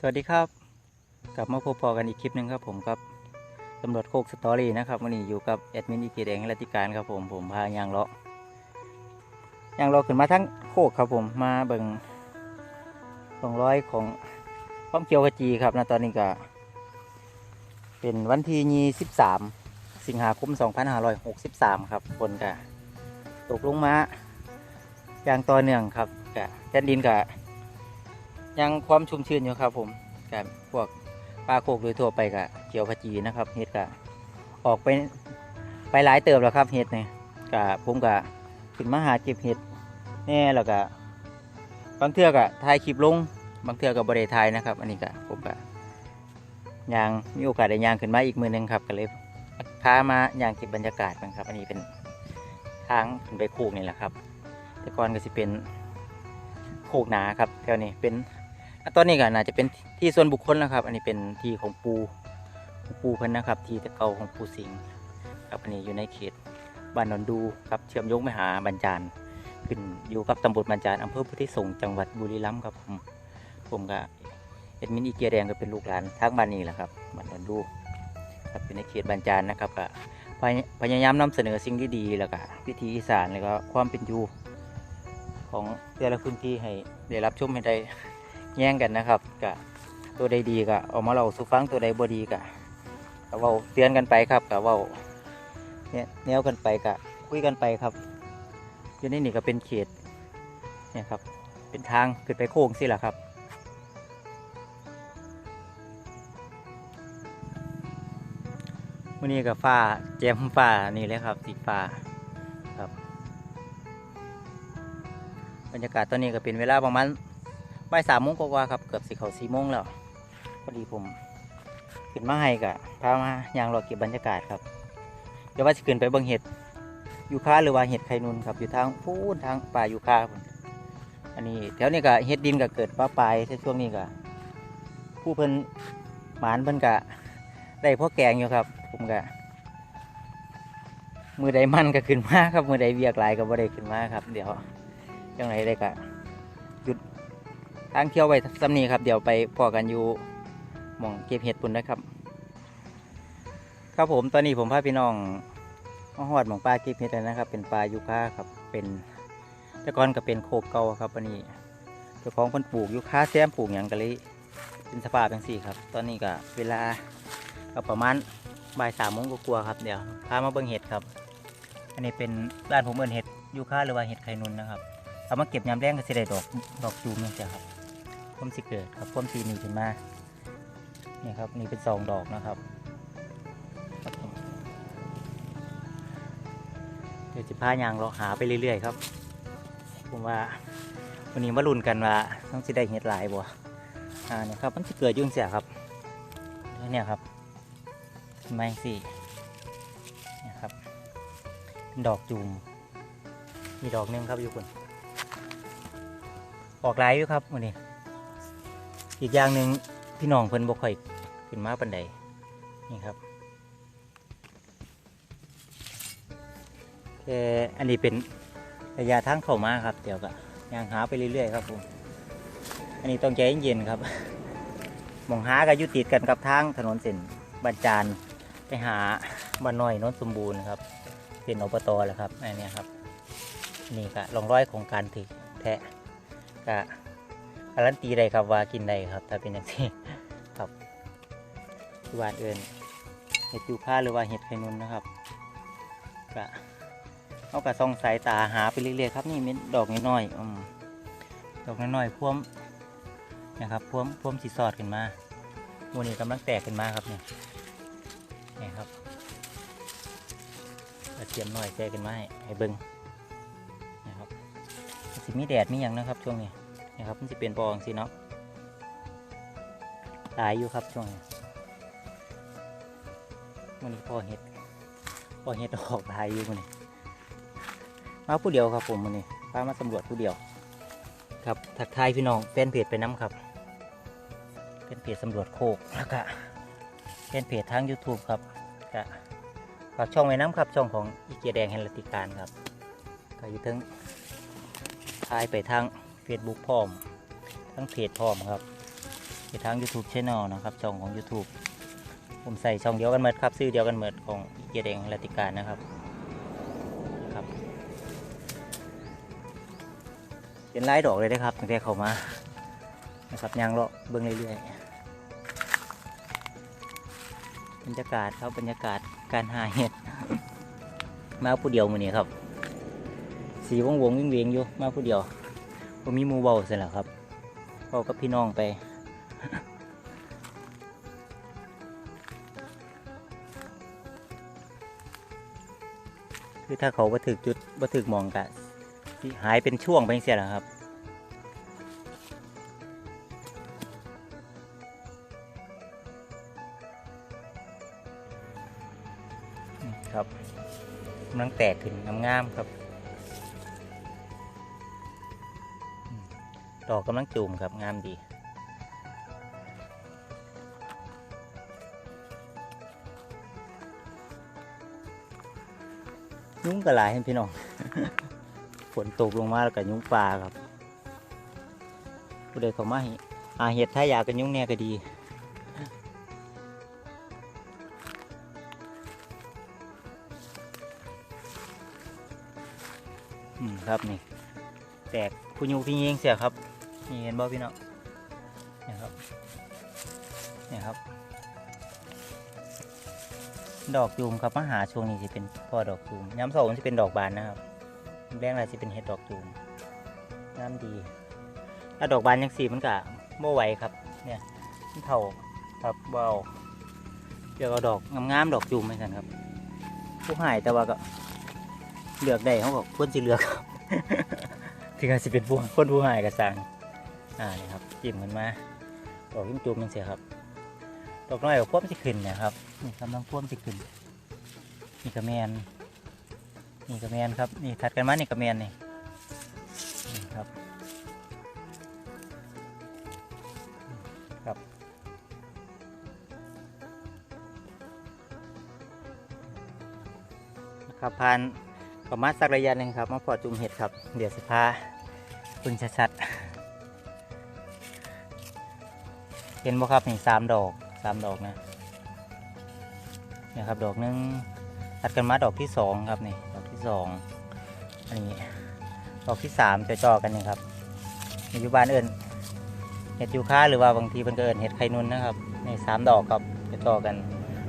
สวัสดีครับ กลับมาพบพอกันอีกคลิปหนึ่งครับผมครับตำรวจโคกสตอรี่นะครับวันนี้อยู่กับแอดมินอีกีแดงรัติการครับผมผมพายางเลาะยางเลาะขึ้นมาทั้งโคกครับผมมาเบิ่งสองร้อยของความเกียวขจีครับนะตอนนี้ก็เป็นวันที่ยี่สิบสามสิงหาคมสองพันห้าร้อยหกสิบสามครับฝนก็ตกลงมาอย่างต่อเนื่องครับกะแผ่นดินกะ ยังความชุ่มชื้นอยู่ครับ ผมกับพวกปลาโคกโดยทั่วไปกับเขียวขจีนะครับเห็ดกะออกไปไปหลายเติบแล้วครับเห็ดเนี่ยกะผมกะขึ้นมาหาเก็บเห็ดแน่แล้วก็บบางเทือกะถ่ายคลิปลง บางเทือกับบริถ่ายนะครับ อันนี้กะผมกะยางมีโอกาสได้ยางขึ้นมาอีกมือหนึงครับก็เลยพามายางเก็บบรรยากาศกันครับ อันนี้เป็นทางขึ้นไปโคกนี่แหละครับ แต่ก่อนก็จะเป็นโคกหนาครับแถวนี้เป็น ตอนนี้ก็น่าจะเป็นที่ส่วนบุคคลนะครับ อันนี้เป็นที่ของปูปูเพิ่นนะครับ ที่ต่เกาของปูสิงห์ครับอันนี้อยู่ในเขตบ้านนนดูครับเชื่อมโยงไปหาบรรจารขึ้นอยู่กับตำบลบรรจารอำเภอพุทธิสงฆ์จังหวัดบุรีรัมย์ครับผมผมก็เอ็ดมินอีเกียแดงก็เป็นลูกหลานทางบ้านนี้แหละครับบ้านนนดูครับอยู่ในเขตบรรจารนะครับก็พยายามนำเสนอสิ่งที่ดีแล้วก็วิถีอีสานแล้วก็ความเป็นอยู่ของแต่ละพื้นที่ให้ได้รับชมให้ได้ แย่งกันนะครับกะตัวใดดีก็เอามาเราสู่ฟังตัวใดบ่ดีก็ก็เว้าเตือนกันไปครับก็เว้าเนี่ยแนวกันไปก็คุยกันไปครับอยู่ในนี่ก็เป็นเขตเนี่ยครับเป็นทางขึ้นไปโค้งสิแหละครับวันนี้ก็ฟ้าแจมฟ้านี่เลยครับสีฟ้าครับ บรรยากาศตอนนี้ก็เป็นเวลาประมาณ บ่ายสามโมงกว่าครับ เกือบสิเขาสี่โมงแล้วพอดีผมขึ้นมาให้กะพามายางรอเก็บบรรยากาศครับ เดี๋ยวว่าจะขึ้นไปเบิ่งเห็ดยูคาหรือว่าเห็ดไข่นุนครับ อยู่ทางพูนทางป่ายูคาอันนี้แถวนี้ก็เห็ดดินก็เกิดป้าปลายในช่วงนี้ก็ผู้เพิ่นหมานเพิ่นกะได้พ่อแกงอยู่ครับ ผมกะมือใดมันก็ขึ้นมาครับมือใดเวียกลายก็บ่ได้ขึ้นมาครับ เดี๋ยวจังไรได้กะ ทางเที่ยวไปซ้ำนี้ครับ เดี๋ยวไปพอกันอยู่หมองเก็บเห็ดปุ่นนะครับ ครับผมตอนนี้ผมพาพี่น้องมาหอดหมองปลาเก็บเห็ดแล้วนะครับ เป็นปลายูคาครับเป็นแต่ก่อนก็เป็นโคกเก่าครับวันนี้เจ้าของคนปลูกยูคาแซมปลูกอย่างกะลยเป็นสภาพอย่างสี่ครับ ตอนนี้ก็เวลาก็ประมาณบ่ายสามโมงกว่าๆครับเดี๋ยวพามาเบิ่งเห็ดครับ อันนี้เป็นด้านผมเอินเห็ดยูคาหรือว่าเห็ดไข่นุนนะครับเอามาเก็บยามแรงก็สิได้ดอกดอกจูมนี่จ้ะครับ พ่มสิเกิดครับพ่มสีนี่ขึ้นมานี่ครับนี่เป็นสองดอกนะครับเดี๋ยวจะพายางเราหาไปเรื่อยๆครับผมว่าวันนี้มาลุ้นกันว่าต้องจะได้เห็ดหลายบ่อ่าเนี่ยครับมันจะเกิดยุ่งเสียครับเนี่ยครับไหมสิเนี่ยครับ ดอกจูมมีดอกหนึงครับอยู่คนออกหลายอยู่ครับวันนี้ อีกอย่างหนึ่งพี่น้องเพิ่นบ่ค่อยขึ้นมาปันใดนี่ครับแค่อันนี้เป็นระยะทางเข้ามาครับ เดี๋ยวก็ย่างหาไปเรื่อยๆครับผมอันนี้ต้องใจเย็นๆครับมองหาก็อยุติดกันกับทางถนนเส้นบันจานไปหาบ้านน้อยโนนสมบูรณ์ครับเป็นอบตแหละครับอันเนี้ยครับ นี่ก็ลองร้อยของการถือแทะก็ การันตีได้ครับว่ากินได้ครับ ถ้าเป็นอย่างนี้ครับที่บ้านเอิญเห็ดยูคาหรือว่าเห็ดไข่นุนนะครับก็เอากระซองสายตาหาไปเรื่อยๆครับนี่ม็ดดอกน้อยๆอืมดอกน้อยๆพ่วมนะครับพ่วมพ่วมสีสอดขึ้นมาโมนี่กำลังแตกขึ้นมาครับเนี่ยนี่ครับกระเทียมหน้อยแตกขึ้นมาให้ให้เบิ้งนะครับสิมีแดดมีหยังนะครับช่วงนี้ นะครับมันจะเปลี่ยนปองสิเนาะตายอยู่ครับช่วงนี้มันนี้พอเห็ดพอเห็ดออกตายอยู่มันนี้มาผู้เดียวครับผมมันนี้พามาสำรวจผู้เดียว ครับทักทายพี่น้องแฟนเพจไปน้ำครับแฟนเพจสำรวจโคกแล้วก็แฟนเพจทาง YouTube ครับก็ฝากช่องไว้น้ำครับช่องของอีเกียแดงแฮนลติการครับก็อยู่ทั้งทายไปทาง Facebook พร้อม ทั้งเพจพร้อมครับเที่ทาง YouTube Channel นะครับช่องของ YouTube ผมใส่ช่องเดียวกันเหมดครับซื้อเดียวกันเหมดของเกียรติเองรัติการนะครับครับ เป็นไล่ดอกเลยนะครับตั้งแต่เข้ามานะครับยางเลาะเบิ่งเรื่อยๆบรรยากาศครับบรรยากาศการหาเห็ดมาผู้เดียวมือนี้ครับ สีวงวงวิ่งเวียงอยู่มาผู้เดียว ผมมีมูเบาเสร็จแล้วครับเบากับพี่น้องไป คือถ้าเขาบัถึกจุดบัถึกมองกะสิหายเป็นช่วงไปเสียแล้วครับครับกำลังแตกขึ้นงามๆครับ ดอกกำลังจูมครับงามดียุ้งกระหลายให้พี่น้อง ฝนตกลงมาแล้วก็ยุ้งปลาครับผู้ใดเขามาอาเห็ดถ้าอยากกันยุ้งเนี่ยก็ดี อืมครับนี่ แตกผู้ยูพี่เองเสียครับ นี่เห็นบ่พี่น้องเนี่ยครับเนี่ยครับ ดอกจูมครับมาหาช่วงนี้จะเป็นพ่อดอกจูมย้ำสองจะเป็นดอกบานนะครับแรงอะไรจะเป็นเห็ดดอกจูมน้ำดีถ้าดอกบานยังสีมันกะโม่ไหวครับ เนี่ยมันเท่าครับเบาเลือกเอาดอกงามๆดอกจูมไม่กันครับผู้หายแต่ว่าก็เลือกได้เขาบอกควรจะเลือกครับถึงอาจจะเป็นผู้คนผู้หายกระสัง อ่านี่ครับจิ้มกันมาดอกจิ้มจูมมันเสียครับดอกน้อยกับพ่วมสิขึ้นนะครับนี่กำลังพ่วมสิขึ้นนี่กระแมนนี่กระแมนครับนี่ถัดกันมานี่กระแมนนี่นี่ครับครับครับผ่านประมาณสักระยะหนึ่งครับมาพอจุ่มเห็ดครับ เดี๋ยวสิพาคุณชัดๆ เห็นบ่ครับนี่สามดอกสามดอกนะเนี่ยครับดอกหนึงตัดกันมาดอกที่สองครับนี่ดอกที่สองอันนี้ดอกที่สามจะจ่อๆกันนี่ครับอยู่บ้านเอิญเห็ดยูคาหรือว่าบางทีมันก็เอิญเห็ดไข่นุ่นนะครับนี่สามดอกครับจะจ่อกัน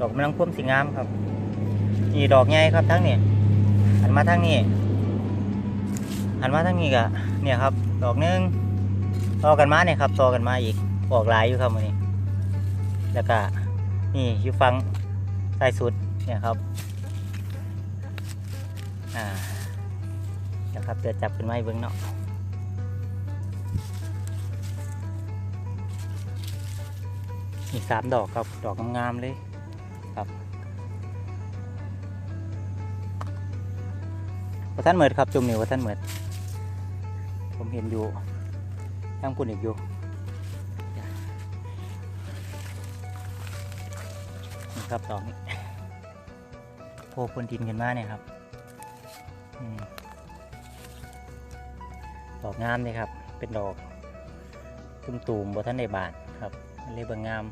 ดอกมันต้องพุ่มสีงามครับนี่ดอกใหญ่ครับทั้งนี้หันมาทั้งนี้หันมาทั้งนี้กะเนี่ยครับ ดอกหนึงต่อกันมาเนี่ยครับต่อกันมาอีก ออกหลายอยู่ครับวันนี้ แล้วก็นี่อยู่ฟังใต้สุดเนี่ยครับอ่าเดี๋ยวครับเดี๋ยวจับขึ้นไม้เบิ้งเนาะอีกสามดอกครับ ดอกงามๆเลยครับว่าท่านเหมิดครับจุ่มนี่ว่าท่านเหมิดผมเห็นอยู่ตั้งปุ่นอีกอยู่ ครับดอกนี้โผล่พ้นดินกันมาเนี่ยครับดอกงามเลยครับ เป็นดอกตุ้มตูมๆบท่านในบาทครับเลยเบงงาม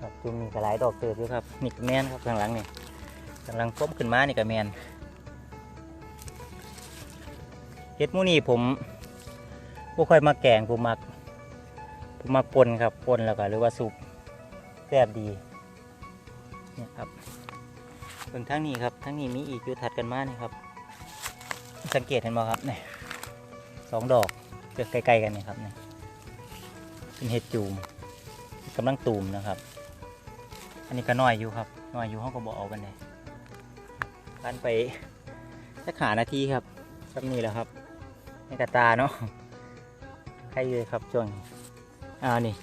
ครับจุ่มมีกระหลายดอกเติบด้วยครับนี่กระแมนครับข้างหลังนี่กำลังก้มขึ้นมานี่กระแมนเฮ็ดมูนี่ผมบ่ค่อยมาแกงผมมักผมมาปนครับปนแล้วก็หรือว่าซุปแซ่บดี เนี่ยครับเบิ่งทั้งนี้ครับทั้งนี้มีอีกอยู่ถัดกันมานี่ครับ สังเกตเห็นบ่ครับเนี่ยสองดอกเกิดใกล้ๆกันนี่ครับเนี่ยเป็นเห็ดจูมกำลังตูมนะครับ อันนี้ก็น้อยอยู่ครับน้อยอยู่ห้องก็บอกเอากันเลยผ่านไปสักหานาทีครับสักนี้แล้วครับในกระตาเนาะใครเลยครับช่วงอ่านี่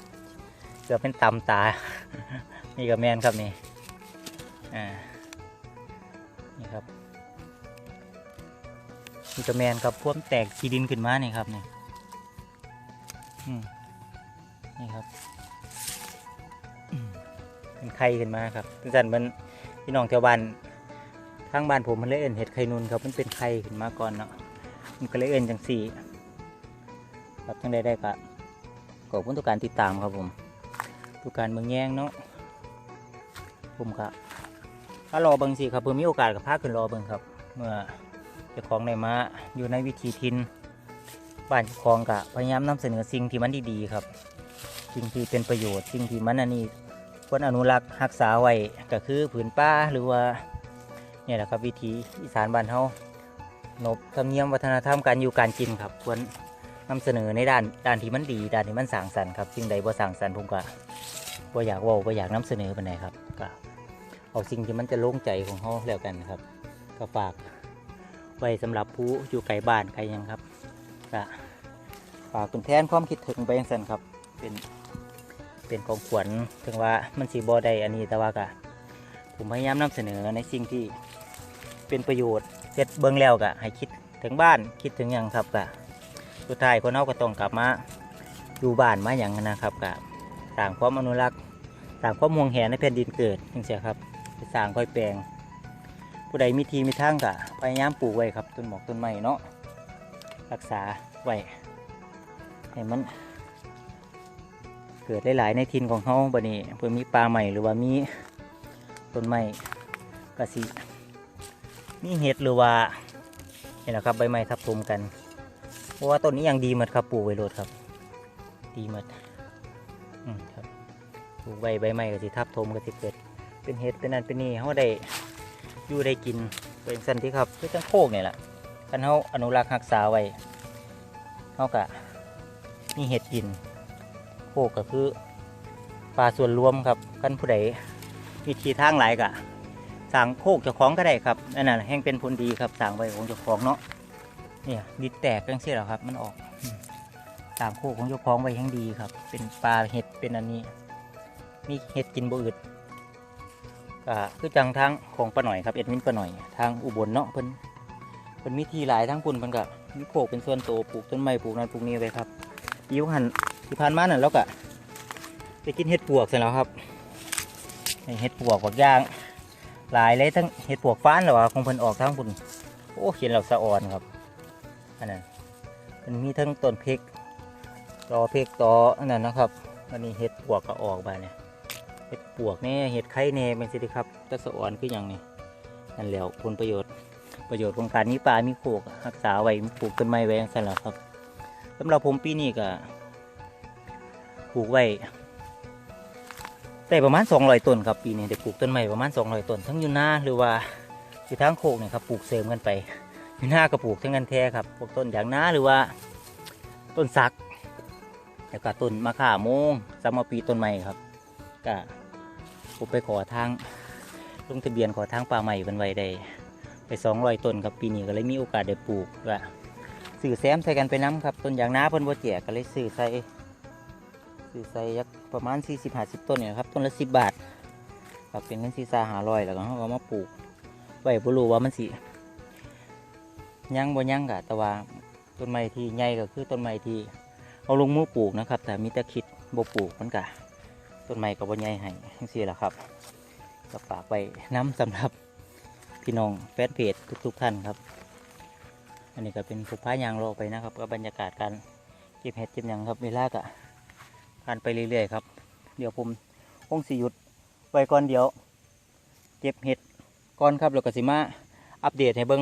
เกือบเป็นตำตา นี่กับแมนครับนี่ อ่านี่ครับนี่กับแมนครับพ่วมแตกขีดินขึ้นมานี่ครับนี่นี่ครับเป็นไข่ขึ้นมาครับจังสันมันพี่น้องแถวบ้านทางบ้านผมมันเลยเอินเห็ดไข่นุนครับมันเป็นไข่ขึ้นมาก่อนเนาะมันก็เลยเอินจังสี่ครับจังได้ได้กะขอบคุณทุกการติดตามครับผมทุกการเมืองแย่งเนาะผมครับ ถ้ารอเบิงสิครับเพื่อมีโอกาสกับพาขึ้นรอเบิงครับ เมื่อเจ้าของในมาอยู่ในวิธีทินบ้านเจ้าของกะพยายามนำเสนอสิ่งที่มันดีๆครับ สิ่งที่เป็นประโยชน์สิ่งที่มันอันนี้ควรอนุรักษ์รักษาไว้ก็คือผืนป่าหรือว่าเนี่ยแหละครับวิถีอีสานบ้านเฮานบธรรมเนียมวัฒนธรรมการอยู่การกินครับ ควรนำเสนอในด้านด้านที่มันดีด้านที่มันสร้างสรรค์ครับสิ่งใดบ่สร้างสรรค์ผมก็บ่อยากว้าบ่อยากนำเสนอไปานครับก็ เอาสิ่งที่มันจะโล่งใจของเฮาแล้วกันครับ ก็ฝากไว้สำหรับผู้อยู่ไกลบ้านไกลยังครับก็ฝากเป็นแทนความคิดถึงไปยังสันครับเป็นเป็นของขวัญถึงว่ามันสีบอได้อันนี้แต่ว่าก็ผมพยายามนำเสนอในสิ่งที่เป็นประโยชน์เสร็จเบิ้องแล้วก็ให้คิดถึงบ้านคิดถึงยังครับก็สุดท้ายคนเอาก็ต้องกลับมาอยู่บ้านมาอย่างนั้นนะครับก็ต่างความอนุรักษ์ต่างความห่วงแหนในแผ่นดินเกิดจังเสียครับ ไปสร้างค่อยแปลง ผู้ใดมีทีมีทางก็พยายามปลูกไว้ครับต้นหมอกต้นไม้เนาะรักษาไว้ให้มัน เกิดหลายๆในทินของเขาบัดนี้เพื่อมีปลาใหม่หรือว่ามีต้นไม้กระสิมีเห็ดหรือว่าเนี่ยนะครับใบไม้ทับถมกันเพราะว่าต้นนี้ยังดีหมดครับปลูกไว้โลดครับ ดีหมดอืมครับปลูกใบใบไม้ก็สิทับถมก็สิเกิด เป็นเห็ดเป็นนั่นเป็นนี่เขาได้อยู่ได้กินเป็นสันที่ครับคือจังโคกเนี่ยแหละคันเขาอนุรักษ์รักษาไว้เขากะมีเห็ดกิน โคกก็คือปลาส่วนรวมครับกันผู้ใดมีทีทางหลายกะสั่งโคกเจ้าของก็ได้ครับอันนั้นแห่งเป็นผลดีครับสั่งไว้ของเจ้าของเนาะเนี่ยดินแตกจังซี่แหละครับ มันออกอืมสั่งโคกของเจ้าของไว้แห่งดีครับ เป็นปลาเห็ดเป็นอันนี้ มีเห็ดกินบ่อืด ก็คือจังทางของป้าหน่อยครับเอ็ดมินป้าหน่อยทางอุบลเนาะเพิ่นเพิ่นมีที่หลายทั้งปุ่นเพิ่นก็มีโคกเป็นส่วนโตปลูกต้นไม้ปลูกนั่นปลูกนี้ไว้ครับยิ้วหันที่ผ่านมานั่นแล้วก็ไปกินเห็ดปวกเสร็จแล้วครับเห็ดปวกบักย่าง หลายเลยทั้งเห็ดปวกฟ้านหรอวะคงเพิ่นออกทั้งคุณโอ้เขียนเราสะอ่อนครับอันนั้นมันมีทั้งต้นพริกตอพริกตออันนั้นนะครับอันนี้เห็ดปวกก็ออกไปเนี่ย เห็ดปวกเนี่เห็ดไข่เนี่ยเป็นสิครับต่สะอ่อนคืออย่างนี้นั่นแล้วผลประโยชน์ประโยชน์ของการมีปลามีโขกรักษาไว้ปลูกต้นไม้ไว้ย่างนั้นแหละครับสำหรับผมปีนี้ก็ปลูกไว้ได้ประมาณ200ต้นครับปีนี้ได้ปลูกต้นไม้ประมาณ200ต้นทั้งอยู่หน้าหรือว่าอยู่ทางโคกเนี่ยครับปลูกเสริมกันไปอยู่หน้าก็ปลูกทั้งกันแท้ครับพวกต้นอย่างนาหรือว่าต้นสักแล้วก็ต้นมะข่าโมงสามปีต้นไม้ครับก็ ผมไปขอทางลงทะเบียนขอทางป่าใหม่กันไว้ได้ไป200ต้นครับปีนี้ก็เลยมีโอกาสได้ปลูกก็สื่อแซมใส่กันไปน้ำครับต้นยางนาเพิ่นบ่แจกก็เลยสื่อใส่สื่อใส่ยักประมาณ 40 50 ต้นเนี่ยครับต้นละ 10 บาทครับเป็นเงินซีซาหาร้อยแล้วก็เขาก็มาปลูกไว้บ่รู้ว่ามันสิยังบ่ยังกะแต่ว่าต้นไม้ที่ใหญ่ก็คือต้นไม้ที่เอาลงมือปลูกนะครับ แต่มีแต่คิดบ่ปลูกมันกะ ต้นไม้ก็บ่ใหญ่ให้จังซี่ละครับก็ฝากไว้น้ำสำหรับพี่น้องแฟนเพจทุก ๆ ท่านครับ อันนี้ก็เป็นผู้พายางโลไปนะครับ ก็บรรยากาศการเก็บเห็ดเก็บยังครับเวลาก็ผ่านไปเรื่อยๆครับ เดี๋ยวผมคงสิหยุดไว้ก่อนเดี๋ยวเก็บเห็ดก่อนครับแล้วก็สิมาอัปเดตให้เบิ้ง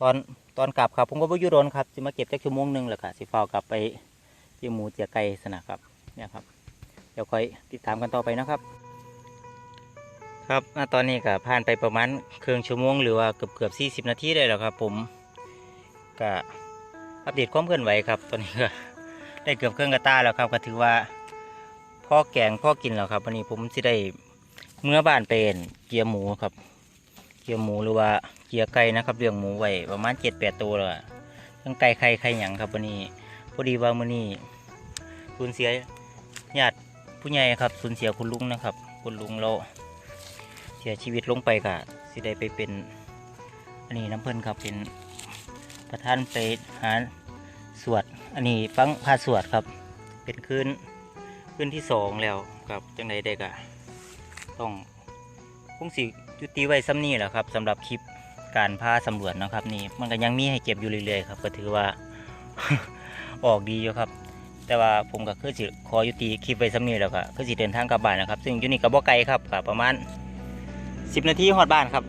ตอนตอนกลับครับผมก็บ่ยู่โดนครับสิมาเก็บจักชั่วโมงหนึ่งแล้วก็สิฟ้ากลับไปเจียหมูเจียไก่สนะครับเนี่ยครับ ดี๋ยวค่อยติดตามกันต่อไปนะครับ ครับณตอนนี้ก็ผ่านไปประมาณครึ่งชั่วโมงหรือว่าเกือบเกือบสี่สิบนาทีได้แล้วครับ ผมก็อัปเดตความเคลื่อนไหวครับ ตอนนี้ก็ได้เกือบเครื่องกระต้าแล้วครับ ก็ถือว่าพ่อแกงพ่อกินแล้วครับวันนี้ผมจะได้เมื่อบ้านเป็นเกียร์หมูครับ เกียร์หมูหรือว่าเกียร์ไก่นะครับเลี้ยงหมูไว้ประมาณเจ็ดแปดตัวแล้วอะทั้งไก่ไข่ไข่หยังครับวันนี้พอดีว่ามื้อนี้สูญเสียญาติ ผู้ใหญ่ครับสูญเสียคุณลุงนะครับ คุณลุงเราเสียชีวิตลงไปก็สิได้ไปเป็นอันนี้น้ำเพลินครับเป็นประท่านไปหาสวด อันนี้ฟังพาสวดครับ เป็นคืนคืนที่สองแล้วครับจังใดเด็กอะต้องคงสิจุติไว้ซ้ำนี่แหละครับสำหรับคลิปการพาสำรวจนะครับนี่มันก็ยังมีให้เก็บอยู่เรื่อยๆครับก็ถือว่า ออกดีอยู่ครับ แต่ว่าผมก็คือสิขอยุติคลิปไว้สำนี้แล้วก็คือสิเดินทางกลับบ้านนะครับ ซึ่งอยู่นี่ก็บ่ไกลครับก็ประมาณ 10 นาทีฮอดบ้านครับ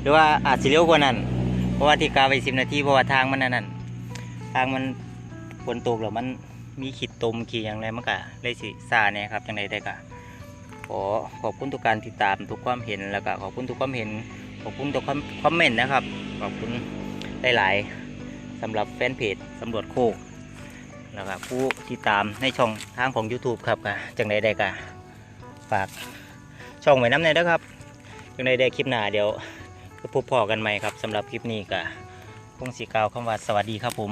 หรือว่าอาจสิเร็วกว่านั้น เพราะว่าที่กาไป10 นาทีเพราะว่าทางมันนั่นนั่นทางมันฝนตกแล้วมันมีขีดตมขีดอย่างไรมันก็เลยสิซาเนี่ยครับจังใดได้ก็ขอขอบคุณทุกการติดตามทุกความเห็นแล้วก็ขอบคุณทุกความเห็นขอบคุณทุกคอมคอมเมนต์นะครับขอบคุณหลายๆสำหรับแฟนเพจสำรวจโคก แล้วก็ผู้ติดตามในช่องทางของ YouTube ครับก็จังใดได้ก็ฝากช่องไว้น้ำในนะครับจังใดได้คลิปหน้าเดี๋ยวพบพอกันใหม่ครับสำหรับคลิปนี้ก็คงสีกาวคำว่าสวัสดีครับผม